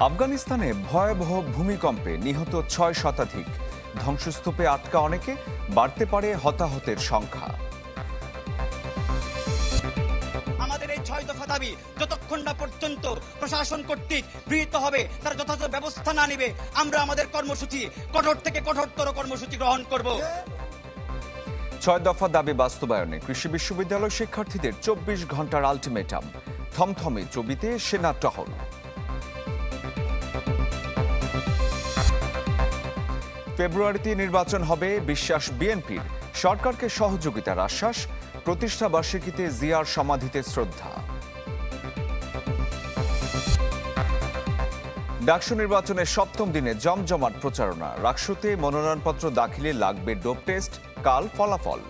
আফগানিস্তানে ভয়াবহ ভূমিকম্পে নিহত ছয় শতাধিক। ধ্বংসস্তূপে আটকা অনেকে বাড়তে পারে হতাহতের সংখ্যা। আমাদের এই ছয় দফা দাবি যতক্ষণ না পর্যন্ত প্রশাসন কর্তৃক গৃহীত হবে তার যথাযথ ব্যবস্থা না নিবে আমরা আমাদের কর্মসূচি কঠোর থেকে কঠোরতর কর্মসূচি গ্রহণ করব। ছয় দফা দাবি বাস্তবায়নে কৃষি বিশ্ববিদ্যালয় শিক্ষার্থীদের চব্বিশ ঘণ্টার আলটিমেটাম। থমথমে চবিতে সেনা টহল। ফেব্রুয়ারিতে নির্বাচন হবে বিশ্বাস বিএনপির। সরকারকে সহযোগিতার আশ্বাস, প্রতিষ্ঠা বার্ষিকীতে জিয়ার সমাধিতে শ্রদ্ধা। ডাকসু নির্বাচনের সপ্তম দিনে জমজমাট প্রচারণা। রাকসুতে মনোনয়নপত্র দাখিলে লাগবে ডোপ টেস্ট, কাল ফলাফল।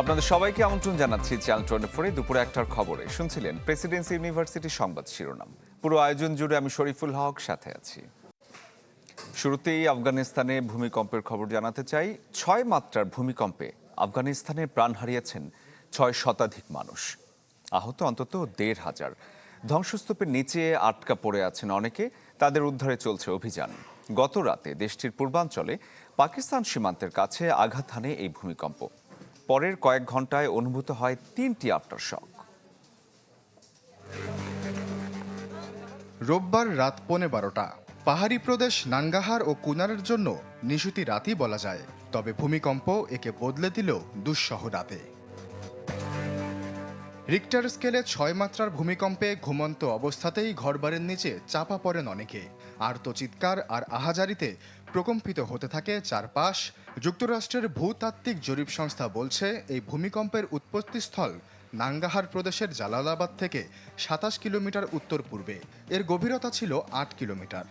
আপনাদের সবাইকে আমন্ত্রণ জানাচ্ছি চ্যানেল টোয়েন্টি ফোরে। দুপুরে একটার খবরে শুনছিলেন প্রেসিডেন্সি ইউনিভার্সিটি সংবাদ শিরোনাম। পুরো আয়োজন জুড়ে আমি শরীফুল হক সাথে আছি। শুরুতেই আফগানিস্তানে ভূমিকম্পের খবর জানাতে চাই। ছয় মাত্রার ভূমিকম্পে আফগানিস্তানে প্রাণ হারিয়েছেন ছয় শতাধিক মানুষ। আহত অন্তত দেড় হাজার। ধ্বংসস্তূপের নিচে আটকা পড়ে আছেন অনেকে। তাদের উদ্ধারে চলছে অভিযান। গত রাতে দেশটির পূর্বাঞ্চলে পাকিস্তান সীমান্তের কাছে আঘাত হানে এই ভূমিকম্প। পরের কয়েক ঘন্টায় অনুভূত হয় তিনটি আফটার শক রোববার রাত পৌনে বারোটা। পাহাড়ি প্রদেশ নানগাহার ও কুনারের জন্য নিশুতি রাতই বলা যায়। তবে ভূমিকম্প একে বদলে দিল দুঃসহ রাতে। রিক্টার স্কেলে ছয় মাত্রার ভূমিকম্পে ঘুমন্ত অবস্থাতেই ঘরবাড়ির নিচে চাপা পড়েন অনেকে। আর তো চিৎকার আর আহাজারিতে প্রকম্পিত হতে থাকে চারপাশ। যুক্তরাষ্ট্রের ভূতাত্ত্বিক জরিপ সংস্থা বলছে, এই ভূমিকম্পের উৎপত্তিস্থল নাঙ্গাহার প্রদেশের জালালাবাদ থেকে সাতাশ কিলোমিটার উত্তর পূর্বে। এর গভীরতা ছিল আট কিলোমিটার।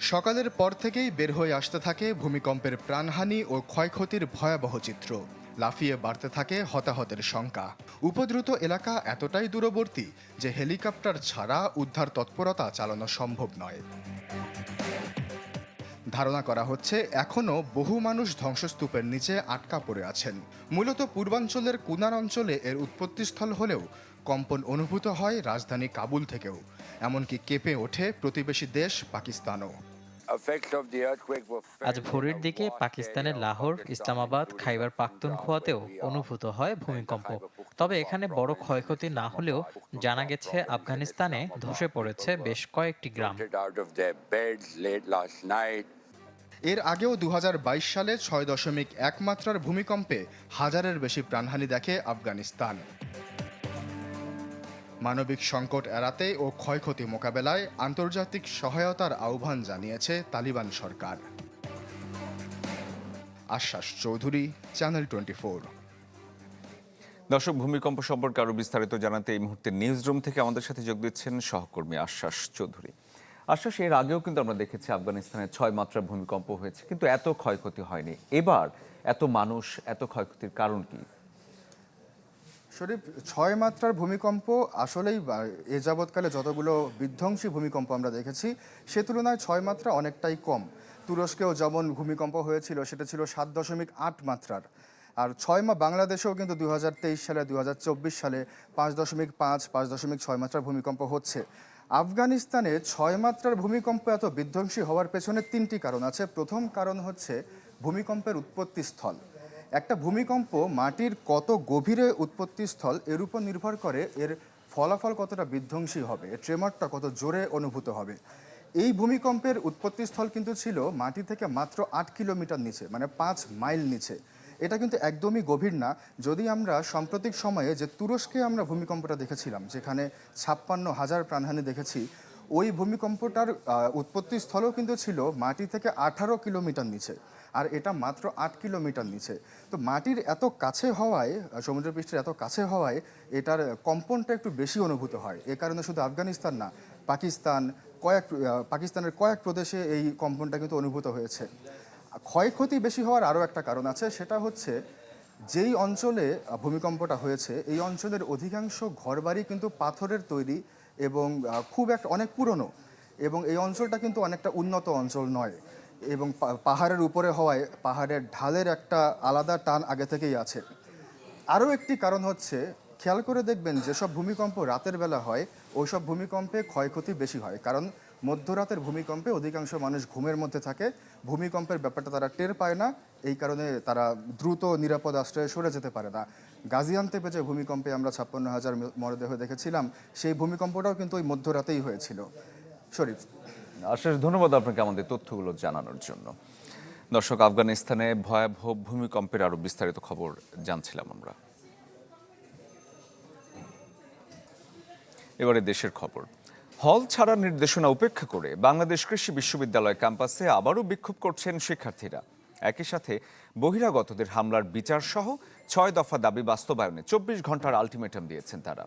সকালের পর থেকেই বের হয়ে আসতে থাকে ভূমিকম্পের প্রাণহানি ও ক্ষয়ক্ষতির ভয়াবহ চিত্র। লাফিয়ে বাড়তে থাকে হতাহতের শঙ্কা। উপদ্রুত এলাকা এতটাই দূরবর্তী যে হেলিকপ্টার ছাড়া উদ্ধার তৎপরতা চালানো সম্ভব নয়। ধারণা করা হচ্ছে এখনও বহু মানুষ ধ্বংসস্তূপের নিচে আটকা পড়ে আছেন। মূলত পূর্বাঞ্চলের কুনার অঞ্চলে এর উৎপত্তিস্থল হলেও কম্পন অনুভূত হয় রাজধানী কাবুল থেকেও। এমনকি কেঁপে ওঠে প্রতিবেশী দেশ পাকিস্তানও। আজ ভোরের দিকে পাকিস্তানের লাহোর ইসলামাবাদ খাইবার পাখতুনখোয়াতেও অনুভূত হয় ভূমিকম্প। তবে এখানে বড় ক্ষয়ক্ষতি না হলেও জানা গেছে আফগানিস্তানে ধসে পড়েছে বেশ কয়েকটি গ্রাম। এর আগেও দু হাজার বাইশ সালে ছয় দশমিক এক মাত্রার ভূমিকম্পে হাজারের বেশি প্রাণহানি দেখে আফগানিস্তান। মানবিক সংকট এড়াতে ও ক্ষয়ক্ষতি মোকাবেলায় আন্তর্জাতিক সহায়তার আহ্বান জানিয়েছে তালিবান সরকার। আশ্বাস চৌধুরী, চ্যানেল টোয়েন্টি দর্শক, ভূমিকম্প সম্পর্কে আরও বিস্তারিত জানাতে এই মুহূর্তে নিউজ রুম থেকে আমাদের সাথে যোগ দিচ্ছেন সহকর্মী আশ্বাস চৌধুরী। আশ্বাস এর আগেও কিন্তু আমরা দেখেছি আফগানিস্তানে ছয় মাত্রার ভূমিকম্প হয়েছে, কিন্তু এত ক্ষয়ক্ষতি হয়নি। এবার এত মানুষ, এত ক্ষয়ক্ষতির কারণ কি? শরীফ, ছয় মাত্রার ভূমিকম্প আসলেই এ যাবৎকালে যতগুলো বিধ্বংসী ভূমিকম্প আমরা দেখেছি, সে তুলনায় ছয় মাত্রা অনেকটাই কম। তুরস্কেও যেমন ভূমিকম্প হয়েছিল, সেটা ছিল সাত দশমিক আট মাত্রার। আর ছয় মা বাংলাদেশেও কিন্তু দুই হাজার তেইশ সালে, দুই হাজার চব্বিশ সালে পাঁচ দশমিক পাঁচ পাঁচ দশমিক ছয় মাত্রার ভূমিকম্প হচ্ছে। আফগানিস্তানে ছয় মাত্রার ভূমিকম্প এত বিধ্বংসী হওয়ার পেছনে তিনটি কারণ আছে। প্রথম কারণ হচ্ছে ভূমিকম্পের উৎপত্তিস্থল। একটা ভূমিকম্প মাটির কত গভীরে উৎপত্তিস্থল এর উপর নির্ভর করে এর ফলাফল কতটা বিধ্বংসী হবে ট্রেমারটা কত জোরে অনুভূত হবে। এই ভূমিকম্পের উৎপত্তিস্থল কিন্তু ছিল মাটি থেকে মাত্র আট কিলোমিটার নিচে মানে পাঁচ মাইল নিচে। এটা কিন্তু একদমই গভীর না। যদি আমরা সাম্প্রতিক সময়ে যে তুরস্কে আমরা ভূমিকম্পটা দেখেছিলাম যেখানে ছাপ্পান্ন হাজার প্রাণহানি দেখেছি ওই ভূমিকম্পটার আহ, উৎপত্তিস্থলও কিন্তু ছিল মাটি থেকে আঠারো কিলোমিটার নিচে আর এটা মাত্র আট কিলোমিটার নিচে। তো মাটির এত কাছে হওয়ায় সমুদ্রপৃষ্ঠের এত কাছে হওয়ায় এটার কম্পনটা একটু বেশি অনুভূত হয়। এ কারণে শুধু আফগানিস্তান না পাকিস্তান কয়েক পাকিস্তানের কয়েক প্রদেশে এই কম্পনটা কিন্তু অনুভূত হয়েছে। ক্ষয়ক্ষতি বেশি হওয়ার আরও একটা কারণ আছে, সেটা হচ্ছে যেই অঞ্চলে ভূমিকম্পটা হয়েছে, এই অঞ্চলের অধিকাংশ ঘরবাড়ি কিন্তু পাথরের তৈরি এবং খুব একটা অনেক পুরনো এবং এই অঞ্চলটা কিন্তু অনেকটা উন্নত অঞ্চল নয় এবং পাহাড়ের উপরে হওয়ায় পাহাড়ের ঢালের একটা আলাদা টান আগে থেকেই আছে। আরও একটি কারণ হচ্ছে, খেয়াল করে দেখবেন যেসব ভূমিকম্প রাতের বেলা হয় ওইসব ভূমিকম্পে ক্ষয়ক্ষতি বেশি হয়। কারণ মধ্যরাতের ভূমিকম্পে অধিকাংশ মানুষ ঘুমের মধ্যে থাকে। ভূমিকম্পের ব্যাপারটা তারা টের পায় না। এই কারণে তারা দ্রুত নিরাপদ আশ্রয়ে সরে যেতে পারে না। গাজিয়ান্তেপে যে ভূমিকম্পে আমরা ছাপ্পান্ন হাজার মরদেহ দেখেছিলাম, সেই ভূমিকম্পটাও কিন্তু ওই মধ্যরাতেই হয়েছিল। শরীফ। অশেষ ধন্যবাদ আপনাকে আমাদের তথ্যগুলো জানানোর জন্য। দর্শক, আফগানিস্তানে ভয়াবহ ভূমিকম্পের আরও বিস্তারিত খবর জানছিলাম আমরা। এবারে দেশের খবর। হল ছাড়ার নির্দেশনা উপেক্ষা করে বাংলাদেশ কৃষি বিশ্ববিদ্যালয় ক্যাম্পাসে আবারও বিক্ষোভ করছেন শিক্ষার্থীরা। একই সাথে বহিরাগতদের হামলার বিচার সহ ছয় দফা দাবি বাস্তবায়নে চব্বিশ ঘণ্টার আলটিমেটাম দিয়েছেন তারা।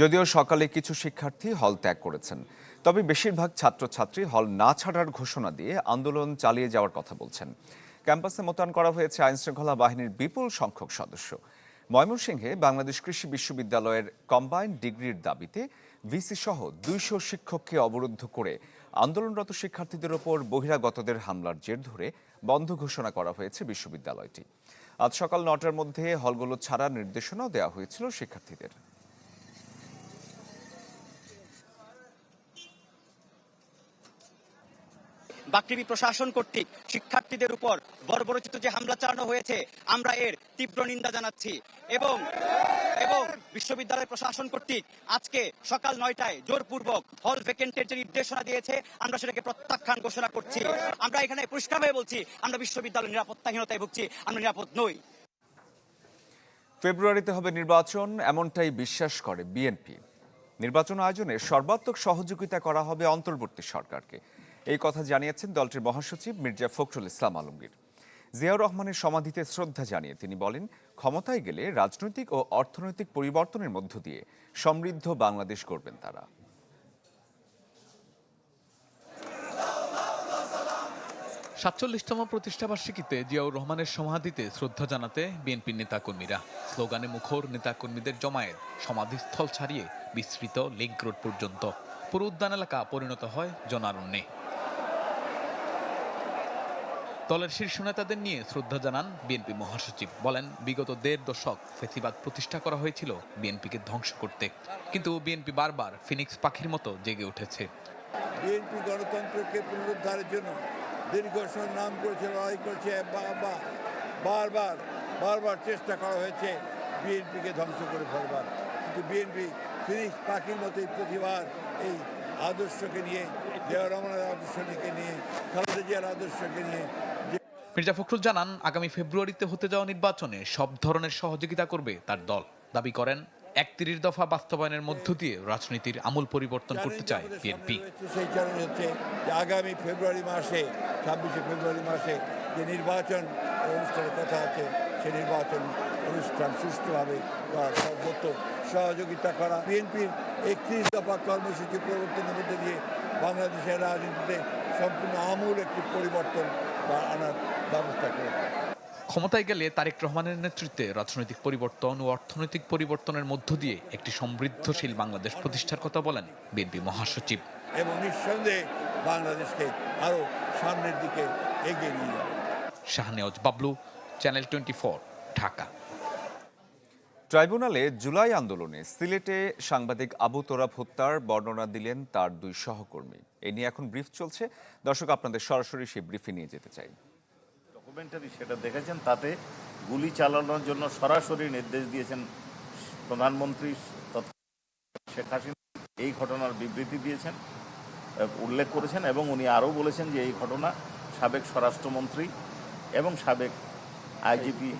যদিও সকালে কিছু শিক্ষার্থী হল ত্যাগ করেছেন, তবে বেশিরভাগ ছাত্রছাত্রী হল না ছাড়ার ঘোষণা দিয়ে আন্দোলন চালিয়ে যাওয়ার কথা বলছেন। ক্যাম্পাসে মোতায়েন করা হয়েছে আইনশৃঙ্খলা বাহিনীর বিপুল সংখ্যক সদস্য। ময়মনসিংহে বাংলাদেশ কৃষি বিশ্ববিদ্যালয়ের কম্বাইন্ড ডিগ্রির দাবিতে ভিসি সহ দুইশো শিক্ষককে অবরুদ্ধ করে আন্দোলনরত শিক্ষার্থীদের ওপর বহিরাগতদের হামলার জের ধরে বন্ধ ঘোষণা করা হয়েছে বিশ্ববিদ্যালয়টি। আজ সকাল নটার মধ্যে হলগুলো ছাড়ার নির্দেশনাও দেওয়া হয়েছিল শিক্ষার্থীদের। বাকৃবি প্রশাসন কর্তৃক শিক্ষার্থীদের উপর বর্বরচিত যে হামলা চালানো হয়েছে, আমরা এর তীব্র নিন্দা জানাচ্ছি এবং বিশ্ববিদ্যালয় প্রশাসন কর্তৃক আজকে সকাল নয়টায় জোরপূর্বক হল ভ্যাকেন্টের যে নির্দেশনা দিয়েছে, আমরা সেটাকে প্রত্যাখ্যান ঘোষণা করছি। আমরা এখানে পরিষ্কারভাবে বলছি, আমরা বিশ্ববিদ্যালয় নিরাপত্তাহীনতায় ভুগছি, আমরা নিরাপদ নই। ফেব্রুয়ারিতে হবে নির্বাচন, এমনটাই বিশ্বাস করে বিএনপি নির্বাচন আয়োজনে সর্বাত্মক সহযোগিতা করা হবে অন্তর্বর্তী সরকারকে। এই কথা জানিয়েছেন দলটির মহাসচিব মির্জা ফখরুল ইসলাম আলমগীর। জিয়াউর রহমানের সমাধিতে শ্রদ্ধা জানিয়ে তিনি বলেন ক্ষমতায় গেলে রাজনৈতিক ও অর্থনৈতিক পরিবর্তনের মধ্য দিয়ে সমৃদ্ধ বাংলাদেশ করবেন তারা। সাতচল্লিশতম প্রতিষ্ঠাবার্ষিকীতে জিয়াউর রহমানের সমাধিতে শ্রদ্ধা জানাতে বিএনপির নেতাকর্মীরা। স্লোগানে মুখর নেতাকর্মীদের জমায়েত, সমাধিস্থল ছাড়িয়ে বিস্তৃত লিংক রোড পর্যন্ত। পুরো উদ্যান এলাকা পরিণত হয় জনারণ্যে। দলের শীর্ষ নেতাদের নিয়ে শ্রদ্ধা জানান বিএনপি মহাসচিব। বলেন, বিগত দেড় দশক ফেসিবাদ প্রতিষ্ঠা করা হয়েছিল বিএনপিকে ধ্বংস করতে। কিন্তু বিএনপি বারবার ফিনিক্স পাখির মতো জেগে উঠেছে। বিএনপি গণতন্ত্রকে পুনরুদ্ধারের জন্য দীর্ঘ নাম করেছে, লড়াই করেছে বারবার বারবার চেষ্টা করা হয়েছে বিএনপিকে ধ্বংস করে ফেলবার। কিন্তু বিএনপি ফিনিক্স পাখির মতোই প্রতিবার এই আদর্শকে নিয়ে জিয়াউর রহমানের আদর্শকে নিয়ে, খালেদা জিয়ার আদর্শকে নিয়ে মির্জা ফখরুল জানান আগামী ফেব্রুয়ারিতে হতে যাওয়া নির্বাচনে সব ধরনের সহযোগিতা করবে তার দল। দাবি করেন একত্রিশ দফা বাস্তবায়নের মধ্য দিয়ে রাজনীতির আমূল পরিবর্তন করতে চায় বিএনপি। সেই চ্যালেঞ্জ হচ্ছে যে আগামী ফেব্রুয়ারি মাসে ছাব্বিশে ফেব্রুয়ারি মাসে যে নির্বাচন অনুষ্ঠানের কথা আছে সেই নির্বাচন অনুষ্ঠান সুষ্ঠুভাবে করার সর্বত্র সহযোগিতা করা। বিএনপির একত্রিশ দফা কর্মসূচি পরিবর্তনের মধ্যে দিয়ে বাংলাদেশের রাজনীতিতে সম্পূর্ণ আমূল একটি পরিবর্তন বা আনার ব্যবস্থা করেছে ক্ষমতায় গেলে তারেক রহমানের নেতৃত্বে রাজনৈতিক পরিবর্তন ও অর্থনৈতিক পরিবর্তনের মধ্য দিয়ে একটি সমৃদ্ধশীল বাংলাদেশ প্রতিষ্ঠার কথা বলেন বিএনপি মহাসচিব। এবং নিঃসন্দেহে বাংলাদেশকে আরও সামনের দিকে এগিয়ে নিয়ে যাবে। Shahnewaz Bablu channel twenty Dhaka. ট্রাইব্যুনালে জুলাই আন্দোলনে সিলেটে সাংবাদিক আবু তোরাব হত্যার বর্ণনা দিলেন তার দুই সহকর্মী। এ নিয়ে এখন ব্রিফ চলছে। দর্শক আপনাদের সরাসরি সেই ব্রিফে নিয়ে যেতে চাই। ডকুমেন্টারি সেটা দেখেছেন, তাতে গুলি চালানোর জন্য সরাসরি নির্দেশ দিয়েছেন প্রধানমন্ত্রী শেখ হাসিনা। এই ঘটনার বিবৃতি দিয়েছেন উল্লেখ করেছেন এবং উনি আরও বলেছেন যে এই ঘটনা সাবেক স্বরাষ্ট্রমন্ত্রী এবং সাবেক আইজিপি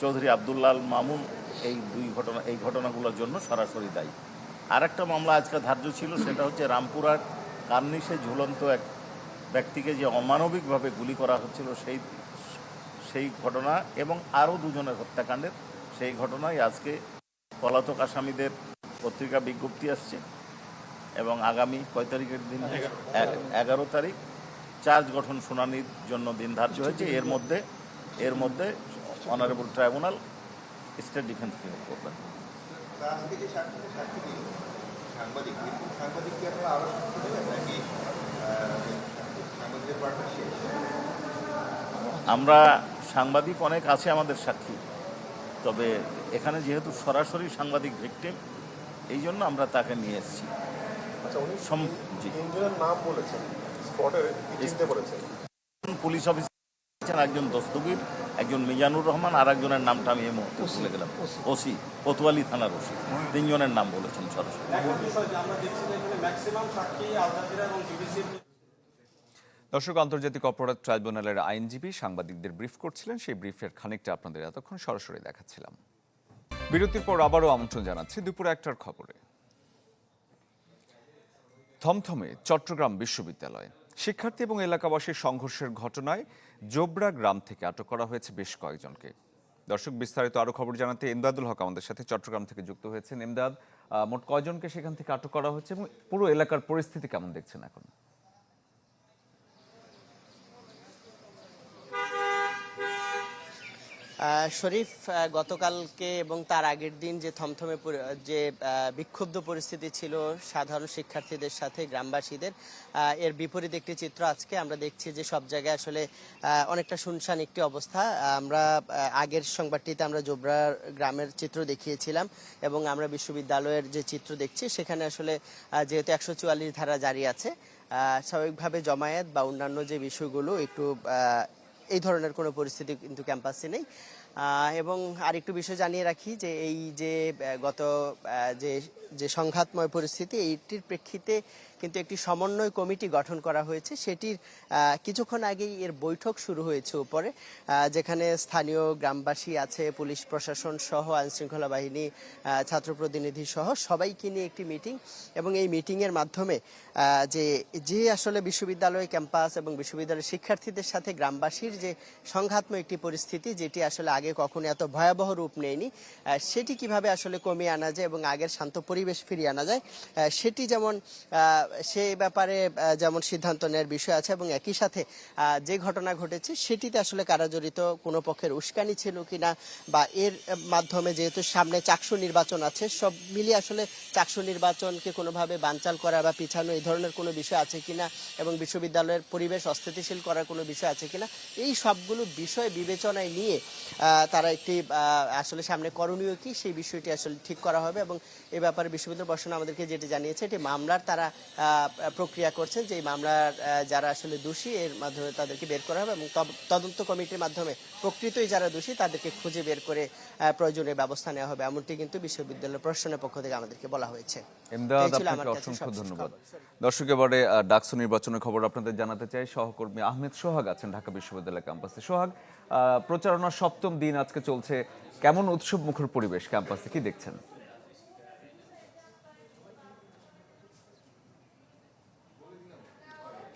চৌধুরী আবদুল্লাল মামুন এই দুই ঘটনা, এই ঘটনাগুলোর জন্য সরাসরি দায়ী। আর একটা মামলা আজকে ধার্য ছিল, সেটা হচ্ছে রামপুরার কার্নিশে ঝুলন্ত এক ব্যক্তিকে যে অমানবিকভাবে গুলি করা হচ্ছিল সেই সেই ঘটনা এবং আরও দুজনের হত্যাকাণ্ডের সেই ঘটনায় আজকে পলাতক আসামিদের পত্রিকা বিজ্ঞপ্তি আসছে এবং আগামী কয় তারিখের দিন? এগারো। তারিখ। চার্জ গঠন শুনানির জন্য দিন ধার্য হয়েছে। এর মধ্যে এর মধ্যে অনারেবল ট্রাইব্যুনাল স্টেট ডিফেন্স নিয়োগ করবেন। আমরা সাংবাদিক অনেক আছে আমাদের সাক্ষী তবে এখানে যেহেতু সরাসরি সাংবাদিক ভিকটিম এই জন্য আমরা তাকে নিয়ে এসেছি। পুলিশ অফিসার একজন দস্তগীর একজন মিজানুর রহমান আর একজনের নামটা আমি এই মুহূর্তে ভুলে গেলাম। ওসি। কোতোয়ালি থানার ওসি। তিনজনের নাম বলেছেন সরাসরি। দর্শক, আন্তর্জাতিক অপরাধ ট্রাইব্যুনালের আইনজীবী সাংবাদিকদের ব্রিফ করছিলেন। সেই ব্রিফের খানিকটা আপনাদের এতক্ষণ সরাসরি দেখাচ্ছিলাম। বিরতির পর আবারও আমন্ত্রণ জানাচ্ছি দুপুর একটার খবরে। থমথমে চট্টগ্রাম বিশ্ববিদ্যালয়। শিক্ষার্থী এবং এলাকাবাসীর সংঘর্ষের ঘটনায় জোবরা গ্রাম থেকে আটক করা হয়েছে বেশ কয়েকজনকে। দর্শক, বিস্তারিত আরও খবর জানাতে এমদাদুল হক আমাদের সাথে চট্টগ্রাম থেকে যুক্ত হয়েছেন। এমদাদ মোট কয়জনকে সেখান থেকে আটক করা হয়েছে এবং পুরো এলাকার পরিস্থিতি কেমন দেখছেন এখন? শরীফ গতকালকে এবং তার আগের দিন যে থমথমে যে বিক্ষুব্ধ পরিস্থিতি ছিল সাধারণ শিক্ষার্থীদের সাথে, গ্রামবাসীদের এর বিপরীত একটি চিত্র আজকে আমরা দেখছি যে সব জায়গায় আসলে অনেকটা শুনশান একটি অবস্থা। আমরা আগের সংবাদটিতে আমরা জোবরা গ্রামের চিত্র দেখিয়েছিলাম এবং আমরা বিশ্ববিদ্যালয়ের যে চিত্র দেখছি, সেখানে আসলে যেহেতু একশো চুয়াল্লিশ ধারা জারি আছে স্বাভাবিকভাবে জমায়েত বা অন্যান্য যে বিষয়গুলো একটু এই ধরনের কোনো পরিস্থিতি কিন্তু ক্যাম্পাসে নেই। এবং আর একটু বিষয় জানিয়ে রাখি যে এই যে গত যে যে সংঘাতময় পরিস্থিতি, এইটির প্রেক্ষিতে কিন্তু একটি সমন্বয় কমিটি গঠন করা হয়েছে। সেটির কিছুক্ষণ আগেই এর বৈঠক শুরু হয়েছে উপরে যেখানে স্থানীয় গ্রামবাসী আছে, পুলিশ প্রশাসন সহ, আইনশৃঙ্খলা বাহিনী ছাত্র প্রতিনিধি সহ, সবাইকে নিয়ে একটি মিটিং এবং এই মিটিং এর মাধ্যমে যে যে আসলে বিশ্ববিদ্যালয় ক্যাম্পাস এবং বিশ্ববিদ্যালয়ের শিক্ষার্থীদের সাথে গ্রামবাসীর যে সংঘাতময় একটি পরিস্থিতি, যেটি আসলে আগে কখনো এত ভয়াবহ রূপ নেয়নি সেটি কীভাবে আসলে কমিয়ে আনা যায় এবং আগের শান্ত পরিবেশ ফিরিয়ে আনা যায় সেটি যেমন সেই ব্যাপারে যেমন সিদ্ধান্ত নেওয়ার বিষয় আছে এবং একই সাথে যে ঘটনা ঘটেছে সেটিতে আসলে কারা জড়িত, কোনো পক্ষের উস্কানি ছিল কিনা বা এর মাধ্যমে যেহেতু সামনে চাকসু নির্বাচন আছে, সব মিলিয়ে আসলে চাকসু নির্বাচনকে কোনোভাবে বানচাল করা বা পিছানো এই ধরনের কোনো বিষয় আছে কিনা এবং বিশ্ববিদ্যালয়ের পরিবেশ অস্থিতিশীল করার কোনো বিষয় আছে কিনা, এই সবগুলো বিষয় বিবেচনায় নিয়ে তারা একটি আসলে সামনে করণীয় কি, সেই বিষয়টি আসলে ঠিক করা হবে এবং এ ব্যাপারে বিশ্ববিদ্যালয় প্রশাসন আমাদেরকে যেটি জানিয়েছে, এটি মামলার তারা প্রক্রিয়া করছেন যে এই মামলার যারা আসলে দোষী এর মাধ্যমে তাদেরকে বের করা হবে এবং তদন্ত কমিটির মাধ্যমে প্রকৃতই যারা দোষী তাদেরকে খুঁজে বের করে প্রয়োজনীয় ব্যবস্থা নেওয়া হবে। এমনটি কিন্তু বিশ্ববিদ্যালয় প্রশাসনের পক্ষ থেকে আমাদেরকে বলা হয়েছে। অসংখ্য ধন্যবাদ। দর্শক এবারে ডাকসু নির্বাচনের খবর আপনাদের জানাতে চাই। সহকর্মী আহমেদ সোহাগ আছেন ঢাকা বিশ্ববিদ্যালয় ক্যাম্পাসে। সোহাগ আহ, প্রচারণার সপ্তম দিন আজকে চলছে। কেমন উৎসব মুখর পরিবেশ ক্যাম্পাসে কি দেখছেন?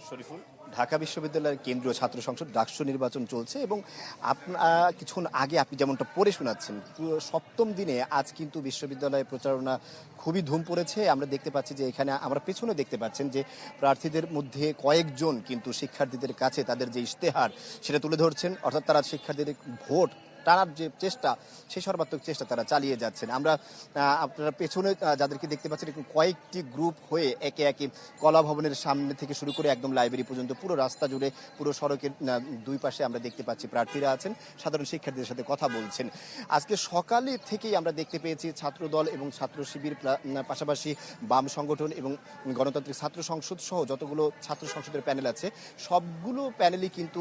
শরীফুল। ঢাকা বিশ্ববিদ্যালয়ের কেন্দ্রীয় ছাত্র সংসদ ডাকসু নির্বাচন চলছে এবং আপনার কিছুক্ষণ আগে আপনি যেমনটা পড়ে শোনাচ্ছেন সপ্তম দিনে আজ কিন্তু বিশ্ববিদ্যালয়ে প্রচারণা খুবই ধুম পড়েছে। আমরা দেখতে পাচ্ছি যে এখানে আমরা পেছনে দেখতে পাচ্ছেন যে প্রার্থীদের মধ্যে কয়েকজন কিন্তু শিক্ষার্থীদের কাছে তাদের যে ইশতেহার সেটা তুলে ধরছেন। অর্থাৎ তারা শিক্ষার্থীদের ভোট টানার যে চেষ্টা, সেই সর্বাত্মক চেষ্টা তারা চালিয়ে যাচ্ছেন। আমরা আপনারা পেছনে যাদেরকে দেখতে পাচ্ছেন, এরকম কয়েকটি গ্রুপ হয়ে একে একে কলা ভবনের সামনে থেকে শুরু করে একদম লাইব্রেরি পর্যন্ত পুরো রাস্তা জুড়ে, পুরো সড়কের দুই পাশে আমরা দেখতে পাচ্ছি প্রার্থীরা আছেন। সাধারণ শিক্ষার্থীদের সাথে কথা বলছেন। আজকে সকালে থেকেই আমরা দেখতে পেয়েছি ছাত্রদল এবং ছাত্র শিবির পাশাপাশি বাম সংগঠন এবং গণতান্ত্রিক ছাত্র সংসদ সহ যতগুলো ছাত্র সংসদের প্যানেল আছে, সবগুলো প্যানেলই কিন্তু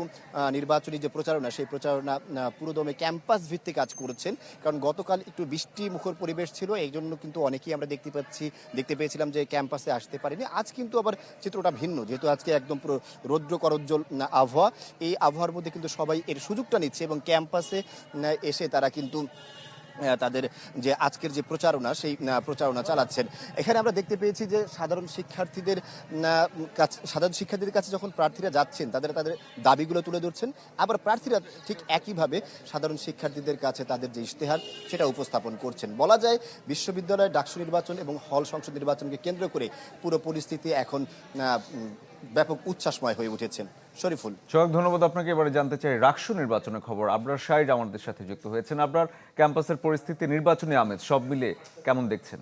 নির্বাচনী যে প্রচারণা, সেই প্রচারণা পুরোদমে ক্যাম্পাস ভিত্তিক কাজ করেছেন। কারণ গতকাল একটু বৃষ্টি মুখর পরিবেশ ছিল, এই জন্য কিন্তু অনেকেই আমরা দেখতে পাচ্ছি, দেখতে পেয়েছিলাম যে ক্যাম্পাসে আসতে পারেনি। আজ কিন্তু আবার চিত্রটা ভিন্ন, যেহেতু আজকে একদম পুরো রৌদ্র করজ্জ্বল আবহাওয়া। এই আবহাওয়ার মধ্যে কিন্তু সবাই এর সুযোগটা নিচ্ছে এবং ক্যাম্পাসে এসে তারা কিন্তু তাদের যে আজকের যে প্রচারণা, সেই প্রচারণা চালাচ্ছেন। এখানে আমরা দেখতে পেয়েছি যে সাধারণ শিক্ষার্থীদের কাছে, সাধারণ শিক্ষার্থীদের কাছে যখন প্রার্থীরা যাচ্ছেন, তাদের তাদের দাবিগুলো তুলে ধরছেন। আবার প্রার্থীরা ঠিক একইভাবে সাধারণ শিক্ষার্থীদের কাছে তাদের যে ইশতেহার, সেটা উপস্থাপন করছেন। বলা যায় বিশ্ববিদ্যালয়ের ডাকসু নির্বাচন এবং হল সংসদ নির্বাচনকে কেন্দ্র করে পুরো পরিস্থিতি এখন ব্যাপক উচ্ছ্বাসময় হয়ে উঠেছেন। শরীফুল। সোহাগ ধন্যবাদ আপনাকে। এবারে জানতে চাই রাকসু নির্বাচনের খবর। আবরার সাইড আমাদের সাথে যুক্ত হয়েছেন। আপনার ক্যাম্পাসের পরিস্থিতি, নির্বাচনী আমেজ, সব মিলে কেমন দেখছেন?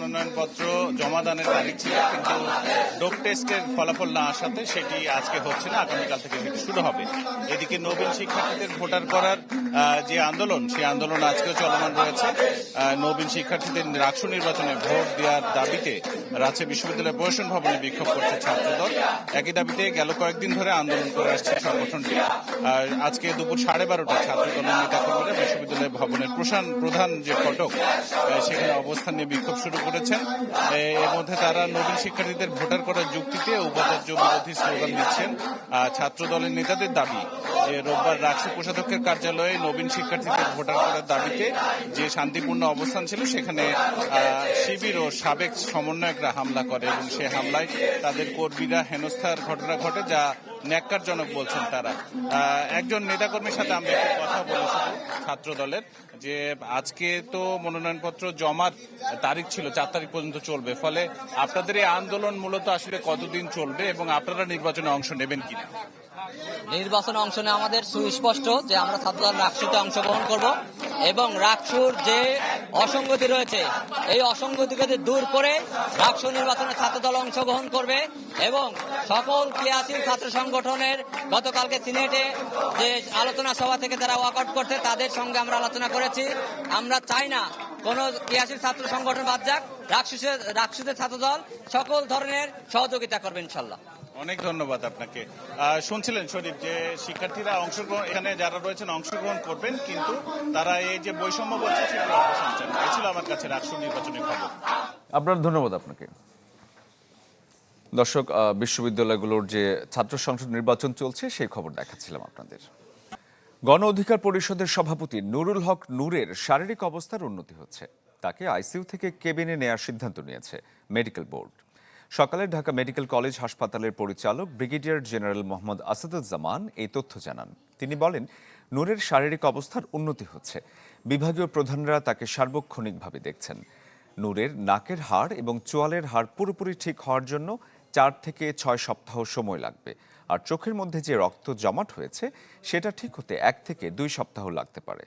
মনোনয়নপত্র জমা দানের তারিখ ছিল, কিন্তু ডোপ টেস্টের ফলাফল না আসাতে সেটি আজকে হচ্ছে না, আগামীকাল থেকে সেটি শুরু হবে। এদিকে নবীন শিক্ষার্থীদের ভোটার করার যে আন্দোলন, সেই আন্দোলন আজকেও চলমান রয়েছে। নবীন শিক্ষার্থীদের রাষ্ট্র নির্বাচনে ভোট দেওয়ার দাবিতে রাজশাহী বিশ্ববিদ্যালয় প্রশাসন ভবনে বিক্ষোভ করছে ছাত্রদল। একই দাবিতে গেল কয়েকদিন ধরে আন্দোলন করে আসছে সংগঠনটি। আজকে দুপুর সাড়ে বারোটা ছাত্রদলের নেতাকর্মীরা বিশ্ববিদ্যালয় ভবনের প্রধান যে ফটক সেখানে অবস্থান নিয়ে বিক্ষোভ শুরু করেছেন। এর মধ্যে তারা নবীন শিক্ষার্থীদের ভোটার করার যুক্তিতে উপাচার্য বিরোধী স্লোগান দিচ্ছেন। ছাত্র দলের নেতাদের দাবি রোববার রাষ্ট্র কোষাধ্যক্ষের কার্যালয়ে নবীন শিক্ষার্থীদের ভোটার করার দাবিতে যে শান্তিপূর্ণ অবস্থান ছিল, সেখানে শিবির ও সাবেক সমন্বয়করা হামলা করে এবং সে হামলায় তাদের কর্মীরা হেনস্থার ঘটনা ঘটে, যা ন্যাক্কারজনক বলছেন তারা। একজন নেতাকর্মীর সাথে আমরা কথা বলেছি ছাত্র দলের যে আজকে তো মনোনয়নপত্র জমার তারিখ ছিল, চার তারিখ পর্যন্ত চলবে। ফলে আপনাদের এই আন্দোলন মূলত আসলে কতদিন চলবে এবং আপনারা নির্বাচনে অংশ নেবেন কিনা? নির্বাচনে অংশ নেওয়া আমাদের সুস্পষ্ট যে আমরা ছাত্রদল রাকসুতে অংশগ্রহণ করব এবং রাকসুর যে অসঙ্গতি রয়েছে, এই অসঙ্গতিকে দূর করে রাকসু নির্বাচনে ছাত্রদল অংশগ্রহণ করবে এবং সকল ক্রিয়াশীল ছাত্র সংগঠনের গতকালকে সিনেটে যে আলোচনা সভা থেকে তারা ওয়াকআউট করছে, তাদের সঙ্গে আমরা আলোচনা করেছি। আমরা চাই না কোনো ক্রিয়াশীল ছাত্র সংগঠন বাদ যাক, রাকসুসে রাকসুদের ছাত্রদল সকল ধরনের সহযোগিতা করবে ইনশাল্লাহ। অনেক ধন্যবাদ আপনাকে। শুনছিলেন শরীফ যে শিক্ষার্থীরা অংশগ্রহণ এখানে যারা রয়েছেন অংশগ্রহণ করবেন, কিন্তু তারা এই যে বৈষম্য বলছে ছিল আমার কাছে রাষ্ট্র নির্বাচনের খবর। আপনার ধন্যবাদ আপনাকে। দর্শক বিশ্ববিদ্যালয়গুলোর যে ছাত্র সংসদ নির্বাচন চলছে, সেই খবর দেখাচ্ছিলাম আপনাদের। গণ অধিকার পরিষদের সভাপতি নুরুল হক নূরের শারীরিক অবস্থার উন্নতি হচ্ছে। তাকে আইসিইউ থেকে কেবিনে নেয়ার সিদ্ধান্ত নিয়েছে মেডিকেল বোর্ড। সকালে ঢাকা মেডিকেল কলেজ হাসপাতালের পরিচালক ব্রিগেডিয়ার জেনারেল মোহাম্মদ আসাদুজ্জামান এই তথ্য জানান। তিনি বলেন, নূরের শারীরিক অবস্থার উন্নতি হচ্ছে। বিভাগীয় প্রধানরা তাকে সার্বক্ষণিকভাবে দেখছেন। নূরের নাকের হাড় এবং চোয়ালের হাড় পুরোপুরি ঠিক হওয়ার জন্য চার থেকে ছয় সপ্তাহ সময় লাগবে। আর চোখের মধ্যে যে রক্ত জমাট হয়েছে, সেটা ঠিক হতে এক থেকে দুই সপ্তাহ লাগতে পারে।